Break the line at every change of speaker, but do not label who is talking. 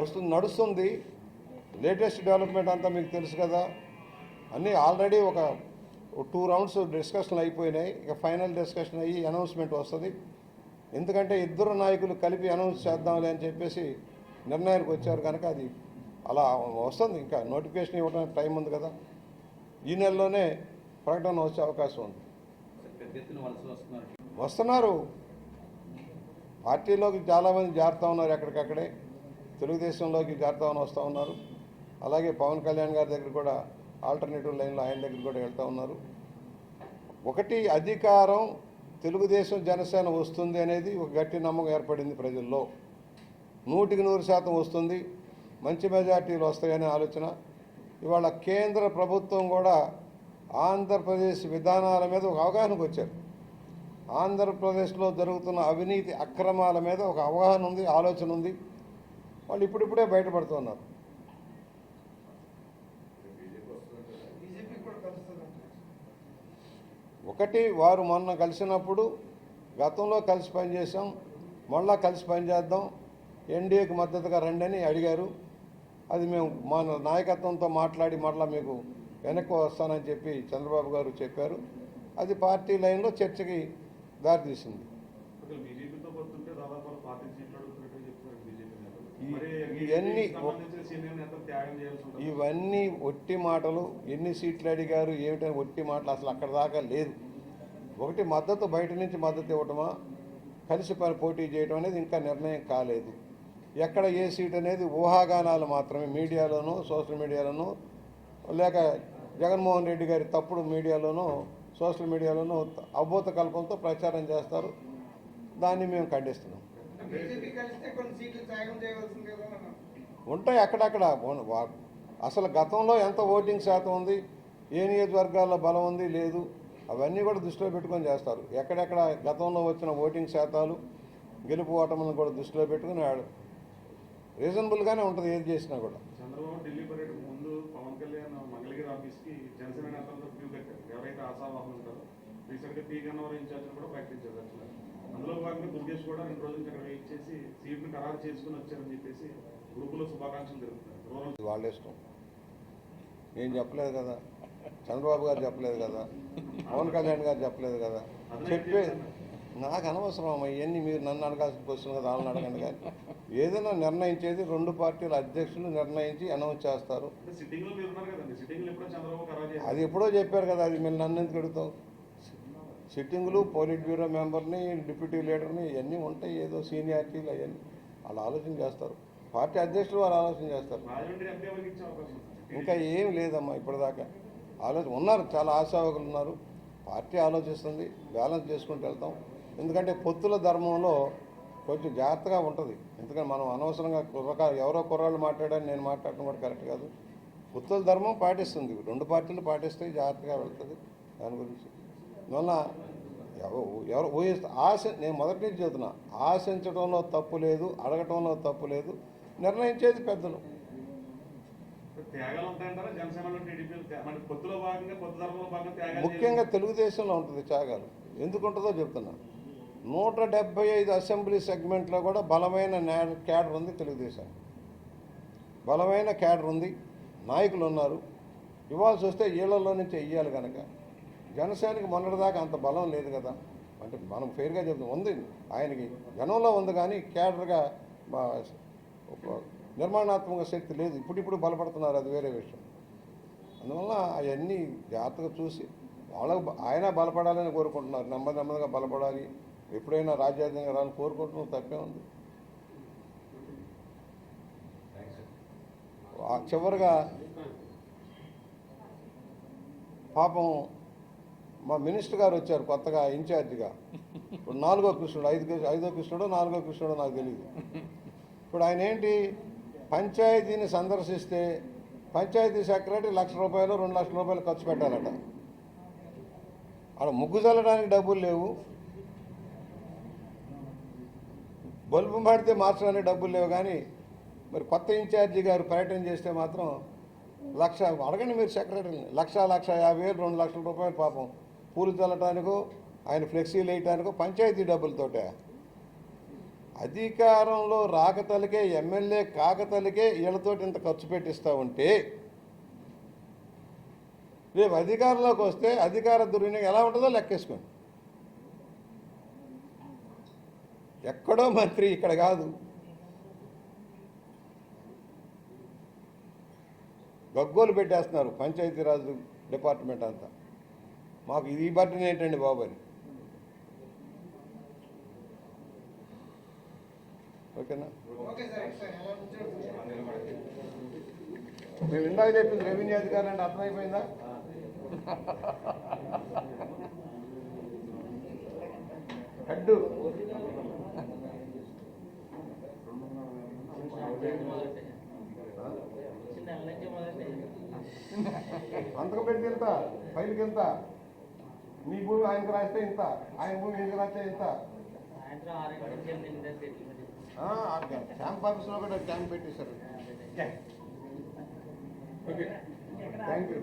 వస్తుంది నడుస్తుంది. Latest development అంతా మీకు తెలుసు కదా. అన్నీ ఆల్రెడీ ఒక టూ రౌండ్స్ డిస్కషన్లు అయిపోయినాయి. ఇక ఫైనల్ డిస్కషన్ అయ్యి అనౌన్స్మెంట్ వస్తుంది. ఎందుకంటే ఇద్దరు నాయకులు కలిపి అనౌన్స్ చేద్దాంలే అని చెప్పేసి నిర్ణయానికి వచ్చారు కనుక అది అలా వస్తుంది. ఇంకా నోటిఫికేషన్ ఇవ్వడానికి టైం ఉంది కదా. ఈ నెలలోనే ప్రకటన వచ్చే అవకాశం ఉంది.
వస్తున్నారు.
పార్టీలోకి చాలామంది జారుతూ ఉన్నారు ఎక్కడికక్కడే. తెలుగుదేశంలోకి జారుతామని వస్తూ ఉన్నారు. అలాగే పవన్ కళ్యాణ్ గారి దగ్గర కూడా ఆల్టర్నేటివ్ లైన్లో ఆయన దగ్గర కూడా వెళ్తూ ఉన్నారు. ఒకటి అధికారం తెలుగుదేశం జనసేన వస్తుంది అనేది ఒక గట్టి నమ్మకం ఏర్పడింది ప్రజల్లో. నూటికి నూరు శాతం వస్తుంది. మంచి మెజార్టీలు వస్తాయనే ఆలోచన. ఇవాళ కేంద్ర ప్రభుత్వం కూడా ఆంధ్రప్రదేశ్ విధానాల మీద ఒక అవగాహనకు వచ్చారు ఆంధ్రప్రదేశ్లో జరుగుతున్న అవినీతి అక్రమాల మీద ఒక అవగాహన ఉంది ఆలోచన ఉంది. వాళ్ళు ఇప్పుడిప్పుడే బయటపడుతున్నారు. ఒకటి వారు మొన్న కలిసినప్పుడు గతంలో కలిసి పనిచేసాం మళ్ళా కలిసి పనిచేద్దాం ఎన్డీఏకి మద్దతుగా రండి అని అడిగారు. అది మేము మన నాయకత్వంతో మాట్లాడి మళ్ళా మీకు వెనక్కి వస్తానని చెప్పి చంద్రబాబు గారు చెప్పారు. అది పార్టీ లైన్లో చర్చకి దారితీసింది ఇవన్నీ ఇవన్నీ ఒట్టి మాటలు ఎన్ని సీట్లు అడిగారు ఏమిటని ఒట్టి మాటలు అసలు అక్కడ దాకా లేదు. ఒకటి మద్దతు బయట నుంచి మద్దతు ఇవ్వటమా? కలిసి పని పోటీ చేయడం అనేది ఇంకా నిర్ణయం కాలేదు. ఎక్కడ ఏ సీట్ అనేది ఊహాగానాలు మాత్రమే మీడియాలోనూ సోషల్ మీడియాలోనూ లేక జగన్మోహన్ రెడ్డి గారి తప్పుడు మీడియాలోనూ సోషల్ మీడియాలోనూ అభూత కల్పంతో ప్రచారం చేస్తారు. దాన్ని మేము ఖండిస్తున్నాం. ఉంటాయి అక్కడక్కడ. అసలు గతంలో ఎంత ఓటింగ్ శాతం ఉంది ఏ నియోజకవర్గాల్లో బలం ఉంది లేదు అవన్నీ కూడా దృష్టిలో పెట్టుకొని చేస్తారు. ఎక్కడెక్కడ గతంలో వచ్చిన ఓటింగ్ శాతాలు గెలుపు ఓటములను కూడా దృష్టిలో పెట్టుకుని ఆడు. రీజనబుల్గానే ఉంటుంది ఏది చేసినా కూడా.
చంద్రబాబు ఢిల్లీ పర్యటన ముందు పవన్ కళ్యాణ్ మంగళగిరి ఆఫీస్కి జనసేన నేతలతో క్యూ కట్టారు ఎవరైతే ఆశావాహులు ఉంటారో రీసెంట్గా పీ గన్నవరం ఇన్ఛార్జ్ కూడా ప్రకటించారు అసలు. అందులో భాగంగా దుర్గేష్ కూడా రెండు రోజుల అక్కడ వెయిట్ చేసి సీట్ని ఖరారు చేసుకుని వచ్చారని చెప్పేసి గ్రూప్లో శుభాకాంక్షలు జరుగుతున్నారు
వాళ్ళ ఇష్టం. నేను చెప్పలేదు కదా. చంద్రబాబు గారు చెప్పలేదు కదా. పవన్ కళ్యాణ్ గారు చెప్పలేదు కదా. చెప్పే నాకు అనవసరం అమ్మా ఇవన్నీ మీరు నన్ను అడగాల్సిన క్వశ్చన్ కదా వాళ్ళని అడగండి కానీ. ఏదైనా నిర్ణయించేది రెండు పార్టీల అధ్యక్షులు నిర్ణయించి అనౌన్స్ చేస్తారు. అది ఎప్పుడో చెప్పారు కదా అది మీరు నన్ను ఎందుకు అడుగుతావు? సిట్టింగులు పోలిట్ బ్యూరో మెంబర్ని డిప్యూటీ లీడర్ని ఇవన్నీ ఉంటాయి ఏదో సీనియారిటీలు అవన్నీ. వాళ్ళు ఆలోచన చేస్తారు. పార్టీ అధ్యక్షులు వారు ఆలోచన చేస్తారు. ఇంకా ఏం లేదమ్మా ఇప్పటిదాకా. ఆలోచన ఉన్నారు చాలా ఆశావకులు ఉన్నారు. పార్టీ ఆలోచిస్తుంది బ్యాలెన్స్ చేసుకుంటూ వెళ్తాం. ఎందుకంటే పొత్తుల ధర్మంలో కొంచెం జాగ్రత్తగా ఉంటుంది. ఎందుకంటే మనం అనవసరంగా కుర్రక ఎవరో కుర్రాళ్ళు మాట్లాడని నేను మాట్లాడటం కూడా కరెక్ట్ కాదు. పొత్తుల ధర్మం పాటిస్తుంది. రెండు పార్టీలు పాటిస్తాయి జాగ్రత్తగా వెళ్తుంది. దాని గురించి. అందువల్ల ఎవ- ఎవరు ఊహిస్తా ఆశ నేను మొదటి నుంచి చెబుతున్నా ఆశించడంలో తప్పు లేదు అడగటంలో తప్పు లేదు నిర్ణయించేది పెద్దలు. ముఖ్యంగా తెలుగుదేశంలో ఉంటుంది త్యాగాలు. ఎందుకు ఉంటుందో చెప్తున్నా. నూట డెబ్బై ఐదు అసెంబ్లీ సెగ్మెంట్లో కూడా బలమైన క్యాడర్ ఉంది తెలుగుదేశం. బలమైన క్యాడర్ ఉంది. నాయకులు ఉన్నారు. ఇవ్వాల్సి వస్తే ఈళ్ళలో నుంచి ఇయ్యాలి కనుక జనసేనకి మొన్నటిదాకా అంత బలం లేదు కదా. అంటే మనం ఫెయిర్గా చెప్తాం. ఉంది. ఆయనకి జనంలో ఉంది కానీ క్యాడర్గా నిర్మాణాత్మక శక్తి లేదు. ఇప్పుడిప్పుడు బలపడుతున్నారు. అది వేరే విషయం. అందువల్ల అవన్నీ జాగ్రత్తగా చూసి వాళ్ళకు ఆయన బలపడాలని కోరుకుంటున్నారు. నెమ్మది నెమ్మదిగా బలపడాలి. ఎప్పుడైనా రాజ్యాధికంగా రాని కోరుకుంటున్నాం తప్పే ఉంది. ఆ చివరిగా పాపం మా మినిస్టర్ గారు వచ్చారు కొత్తగా ఇన్ఛార్జిగా. ఇప్పుడు నాలుగో కృష్ణుడు ఐదు ఐదో కృష్ణుడో నాలుగో కృష్ణుడో నాకు తెలియదు ఇప్పుడు ఆయన ఏంటి? పంచాయతీని సందర్శిస్తే పంచాయతీ సెక్రటరీ లక్ష రూపాయలు రెండు లక్షల రూపాయలు ఖర్చు పెట్టాలట. అక్కడ ముగ్గు చల్లడానికి డబ్బులు లేవు. బల్బు మాడితే మార్చడానికి డబ్బులు లేవు కానీ మరి కొత్త ఇన్ఛార్జి గారు పర్యటన చేస్తే మాత్రం లక్ష అడగండి మీరు సెక్రటరీని లక్ష లక్ష యాభై వేలు రెండు లక్షల రూపాయలు పాపం. పూలు చల్లటానికో ఆయన ఫ్లెక్సీలు వేయటానికో పంచాయతీ డబ్బులతోటే. అధికారంలో రాకతలకే ఎమ్మెల్యే కాకతలకే వీళ్ళతోటి ఇంత ఖర్చు పెట్టిస్తూ ఉంటే రేపు అధికారంలోకి వస్తే అధికార దుర్వినియోగం ఎలా ఉంటుందో లెక్కేసుకోండి. ఎక్కడో మంత్రి ఇక్కడ కాదు. గగ్గోలు పెట్టేస్తున్నారు పంచాయతీరాజ్ డిపార్ట్మెంట్ అంతా. మాకు ఇది బట్టన్ ఏంటండి బాబు అని. ఓకేనా? మేము ఇందాక చెప్పింది రెవెన్యూ అధికారులు అంటే అర్థమైపోయిందా? హెడ్. అంతకు పెడితే ఎంత? ఫైల్కి ఎంత? మీ భూమి ఆయనకు రాస్తే ఇంత? ఆయన భూమి ఈయనకు రాస్తే ఇంత? క్యాంప్ ఆఫీస్లో కూడా క్యాంప్ పెట్టేశారు. Thank you